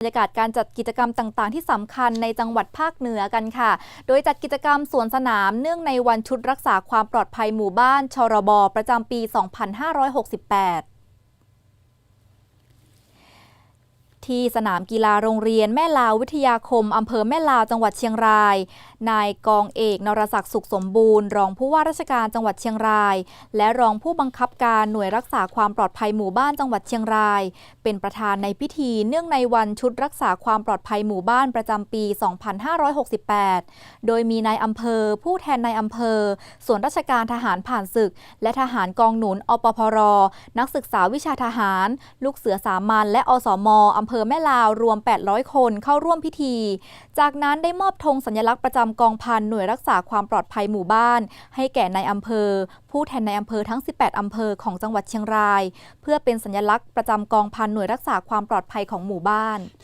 บรรยากาศการจัดกิจกรรมต่าง ๆ ที่สำคัญในจังหวัดภาคเหนือกันค่ะ โดยจัดกิจกรรมสวนสนามเนื่องในวันชุดรักษาความปลอดภัยหมู่บ้านชรบประจำปี 2568 ที่สนามกีฬาโรงเรียนแม่ลาววิทยาคมอำเภอแม่ลาวจังหวัดเชียงราย นายกองเอกนรศักดิ์สุขสมบูรณ์ รองผู้ว่าราชการจังหวัดเชียงราย และรองผู้บังคับการหน่วยรักษาความปลอดภัยหมู่บ้านจังหวัดเชียงราย เป็นประธานในพิธีเนื่องในวันชุดรักษาความปลอดภัยหมู่บ้านประจำปี 2568 โดยมีนายอำเภอ ผู้แทนนายอำเภอ ส่วนราชการทหารผ่านศึก และทหารกองหนุนอปพร นักศึกษาวิชาทหาร ลูกเสือสามัญและอสมอำเภภอแม่ลาวรวม 800 คนเข้าร่วมพิธี จากนั้นได้มอบธงสัญลักษณ์ประจำกองพันหน่วยรักษาความปลอดภัยหมู่บ้าน ให้แก่นายอำเภอ ผู้แทนนายอำเภอทั้ง 18 อำเภอของจังหวัดเชียงราย เพื่อเป็นสัญลักษณ์ประจำกองพันหน่วยรักษาความปลอดภัยของหมู่บ้าน